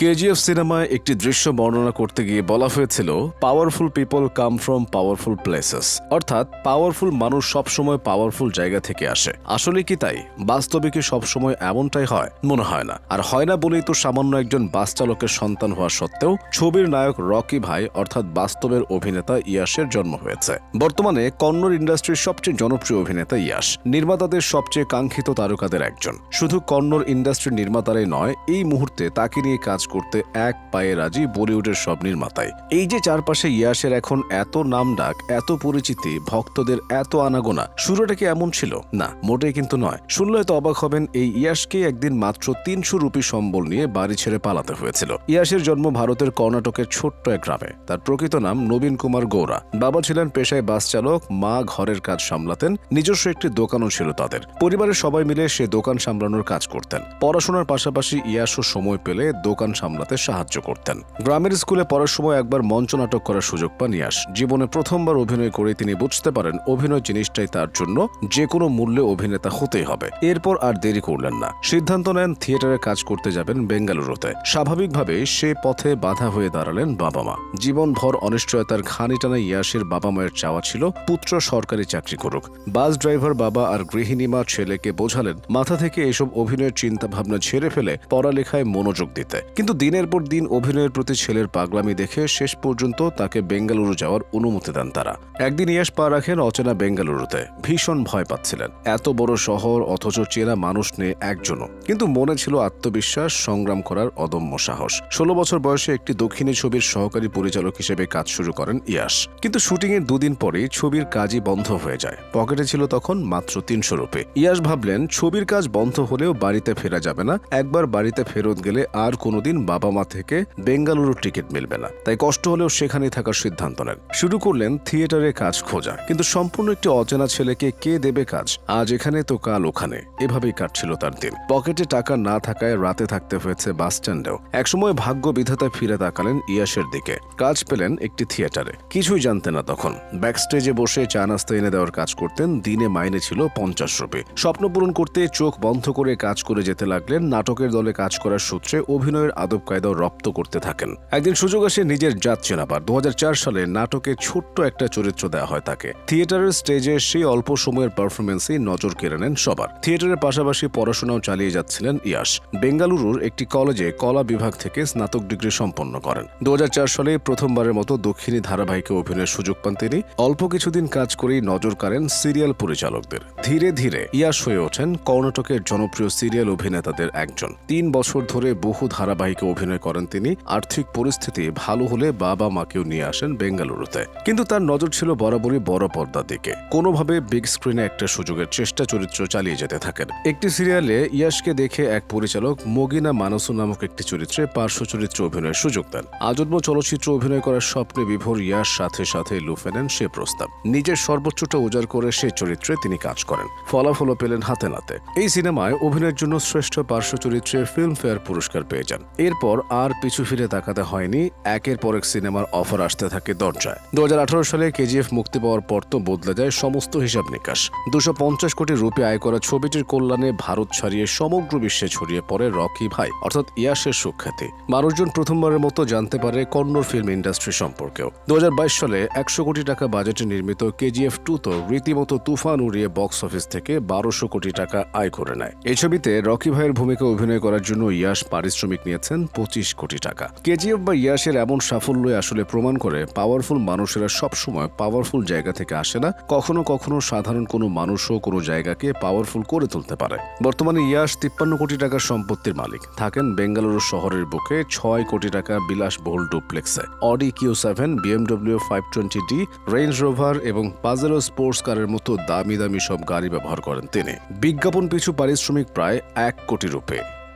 কেজিএফ সিনেমায় একটি দৃশ্য বর্ণনা করতে গিয়ে বলা হয়েছিল powerful people come from powerful places অর্থাৎ পাওয়ারফুল মানুষ সবসময় পাওয়ারফুল জায়গা থেকে আসে। আসলে কি তাই? বাস্তবে কি সবসময় এমনটাই হয়? মনে হয় না। আর হয় না বলেই তো সামান্য একজন বাস চালকের সন্তান হওয়া সত্ত্বেও, ছবির নায়ক রকি ভাই অর্থাৎ বাস্তবের অভিনেতা ইয়াসের জন্ম হয়েছে। বর্তমানে কন্নড় ইন্ডাস্ট্রির সবচেয়ে জনপ্রিয় অভিনেতা ইয়াস, নির্মাতাদের সবচেয়ে কাঙ্ক্ষিত তারকাদের একজন। শুধু কন্নড় ইন্ডাস্ট্রির নির্মাতারাই নয়, এই মুহূর্তে তাকে নিয়ে কাজ করতে এক পায়ে রাজি বলিউডের সব নির্মাতাই এই যে চারপাশে ইয়াসের এখন এত নাম ডাক, এত পরিচিতি, ভক্তদের এত আনাগোনা, শুরুটা কি এমন ছিল? না, মোটেই কিন্তু নয়। শুনলে তো অবাক হবেন, এই ইয়াসকে একদিন মাত্র তিনশো রুপি সম্বল নিয়ে বাড়ি ছেড়ে পালাতে হয়েছিল। ইয়াসের জন্ম ভারতের কর্ণাটকের ছোট্ট এক গ্রামে। তার প্রকৃত নাম নবীন কুমার গৌরা বাবা ছিলেন পেশায় বাস চালক, মা ঘরের কাজ সামলাতেন, নিজস্ব একটি দোকানও ছিল তাদের। পরিবারের সবাই মিলে সে দোকান সামলানোর কাজ করতেন। পড়াশোনার পাশাপাশি ইয়াসও সময় পেলে দোকান সামলাতে সাহায্য করতেন। গ্রামের স্কুলে পড়ার সময় একবার মঞ্চ নাটক করার সুযোগ পান ইয়াস। জীবনে প্রথমবার অভিনয় করে তিনি বুঝতে পারেন, অভিনয় জিনিসটাই তার জন্য যে কোনো মূল্যে অভিনেতা হতেই হবে। এরপর আর দেরি করলেন না। সিদ্ধান্ত নেন, থিয়েটারে কাজ করতে যাবেন বেঙ্গালুরুতে। স্বাভাবিকভাবে সে পথে বাধা হয়ে দাঁড়ালেন বাবা মা জীবনভর অনিশ্চয়তার ঘানি টানা ইয়াসের বাবা মায়ের চাওয়া ছিল পুত্র সরকারি চাকরি করুক। বাস ড্রাইভার বাবা আর গৃহিণী মা ছেলেকে বোঝালেন, মাথা থেকে এসব অভিনয়ের চিন্তা ভাবনা ছেড়ে ফেলে পড়ালেখায় মনোযোগ দিতে। কিন্তু দিনের পর দিন অভিনয়ের প্রতি ছেলের পাগলামি দেখে শেষ পর্যন্ত তাকে বেঙ্গালুরু যাওয়ার অনুমতি দেন তারা। একদিন ইয়াস পা রাখেন অচেনা বেঙ্গালুরুতে। ভীষণ ভয় পাচ্ছিলেন। এত বড় শহর, অথচ চেনা মানুষ নেই একজনও। কিন্তু মনে ছিল আত্মবিশ্বাস, সংগ্রাম করার অদম্য সাহস। ষোলো বছর বয়সে একটি দক্ষিণী ছবির সহকারী পরিচালক হিসেবে কাজ শুরু করেন ইয়াস কিন্তু শুটিংয়ের দুদিন পরেই ছবির কাজই বন্ধ হয়ে যায়। পকেটে ছিল তখন মাত্র তিনশো রুপি। ইয়াস ভাবলেন, ছবির কাজ বন্ধ হলেও বাড়িতে ফেরা যাবে না। একবার বাড়িতে ফেরত গেলে আর কোনোদিন বাবা মা থেকে বেঙ্গালুরুর টিকিট মিলবে না। তাই কষ্ট হলেও সেখানেই থাকার সিদ্ধান্ত নেন। শুরু করলেন থিয়েটারে কাজ খোঁজা। কিন্তু সম্পূর্ণ একটি অচেনা ছেলেকে কে দেবে কাজ? আজ এখানে তো কাল ওখানে। এভাবেই কাটছিল তার দিন। পকেটে টাকা না থাকায় রাতে থাকতে হয়েছে বাস স্ট্যান্ডেও। একসময় ভাগ্য বিধাতা ফিরে তাকালেন ইয়াসের দিকে। কাজ পেলেন একটি থিয়েটারে। কিছুই জানতেন না তখন। ব্যাকস্টেজে বসে চা নাস্তা এনে দেওয়ার কাজ করতেন। দিনে মাইনে ছিল পঞ্চাশ রুপি। স্বপ্ন পূরণ করতে চোখ বন্ধ করে কাজ করে যেতে লাগলেন। নাটকের দলে কাজ করার সূত্রে অভিনয়ের আদব কায়দাও রপ্ত করতে থাকেন। একদিন সুযোগ আসে নিজের জাত চেনাবার। দু সালে নাটকে ছোট্ট একটা চরিত্র দেওয়া হয় তাকে। থিয়েটারের স্টেজে সেই অল্প সময়ের পারফরমেন্সেই নজর কেড়ে নেন সবার। থিয়েটারের পাশাপাশি পড়াশোনাও চালিয়ে যাচ্ছিলেন ইয়াস। বেঙ্গালুরুর একটি কলেজে কলা বিভাগ থেকে স্নাতক ডিগ্রি সম্পন্ন করেন। দু সালে প্রথমবারের মতো দক্ষিণী ধারাবাহিকে অভিনয়ের সুযোগ পান তিনি। অল্প কিছুদিন কাজ করেই নজর কাড়েন সিরিয়াল পরিচালকদের। ধীরে ধীরে ইয়াস হয়ে ওঠেন কর্ণাটকের জনপ্রিয় সিরিয়াল অভিনেতাদের একজন। তিন বছর ধরে বহু ধারাবাহিকে অভিনয় করেন তিনি। আর্থিক পরিস্থিতি ভালো হলে বাবা মাকেও নিয়ে আসেন বেঙ্গালুরুতে। কিন্তু তার নজর ছিল বরাবরই বড় পর্দার দিকে। কোনোভাবে বিগ স্ক্রিনে একটা সুযোগের চেষ্টা চরিত্র চালিয়ে যেতে থাকেন। একটি সিরিয়ালে ইয়াসকে দেখে এক পরিচালক মগিনা মানসু নামক একটি চরিত্রে পার্শ্ব চরিত্রে অভিনয়ের সুযোগ দেন। আজন্ম চলচ্চিত্র অভিনয় করার স্বপ্নে বিভোর ইয়াস সাথে সাথে লুফে নেন সে প্রস্তাব। নিজের সর্বোচ্চটা উজাড় করে সে চরিত্রে তিনি কাজ করেন। ফলাফলও পেলেন হাতে নাতে। এই সিনেমায় অভিনয়ের জন্য শ্রেষ্ঠ পার্শ্ব চরিত্রে ফিল্মফেয়ার পুরস্কার পেয়ে যান। এরপর আর পিছু ফিরে তাকাতে হয়নি। একের পর এক সিনেমার অফার আসতে থাকে দরজায়। দু হাজার আঠারো সালে কেজিএফ মুক্তি পাওয়ার পর তো বদলে যায় সমস্ত হিসাব নিকাশ। দুশো পঞ্চাশ কোটি রুপি আয় করা ছবিটির কল্যাণে ভারত ছাড়িয়ে সমগ্র বিশ্বে ছড়িয়ে পড়ে রকি ভাই, অর্থাৎ ইয়াসের সুখ্যাতি। মানুষজন প্রথমবারের মতো জানতে পারে কন্নড় ফিল্ম ইন্ডাস্ট্রি সম্পর্কেও। দু হাজার বাইশ সালে একশো কোটি টাকা বাজেটে নির্মিত কেজিএফ টু তো রীতিমতো তুফান উড়িয়ে বক্স অফিস থেকে বারোশো কোটি টাকা আয় করে নেয়। এই ছবিতে রকি ভাইয়ের ভূমিকা অভিনয় করার জন্য ইয়াস পারিশ্রমিক নিয়েছেন। পঁচিশ কোটি টাকা। কেজিএফ বা ইয়াসের এমন সাফল্যই আসলে প্রমাণ করে পাওয়ারফুল মানুষেরা সবসময় পাওয়ারফুল জায়গা থেকে আসে না। কখনো কখনো সাধারণ কোনো মানুষও কোনো জায়গাকে পাওয়ারফুল করে তুলতে পারে। বর্তমানে ইয়াস তিপ্পান্ন কোটি টাকার সম্পত্তির মালিক। থাকেন বেঙ্গালুরু শহরের বুকে ছয় কোটি টাকা বিলাসবহুল ডুপ্লেক্সে। Audi Q seven BMW five twenty D Range Rover এবং পাজেলো স্পোর্টস কারের মতো দামি দামি সব গাড়ি ব্যবহার করেন তিনি। বিজ্ঞাপন পিছু পারিশ্রমিক প্রায় এক কোটি রুপে।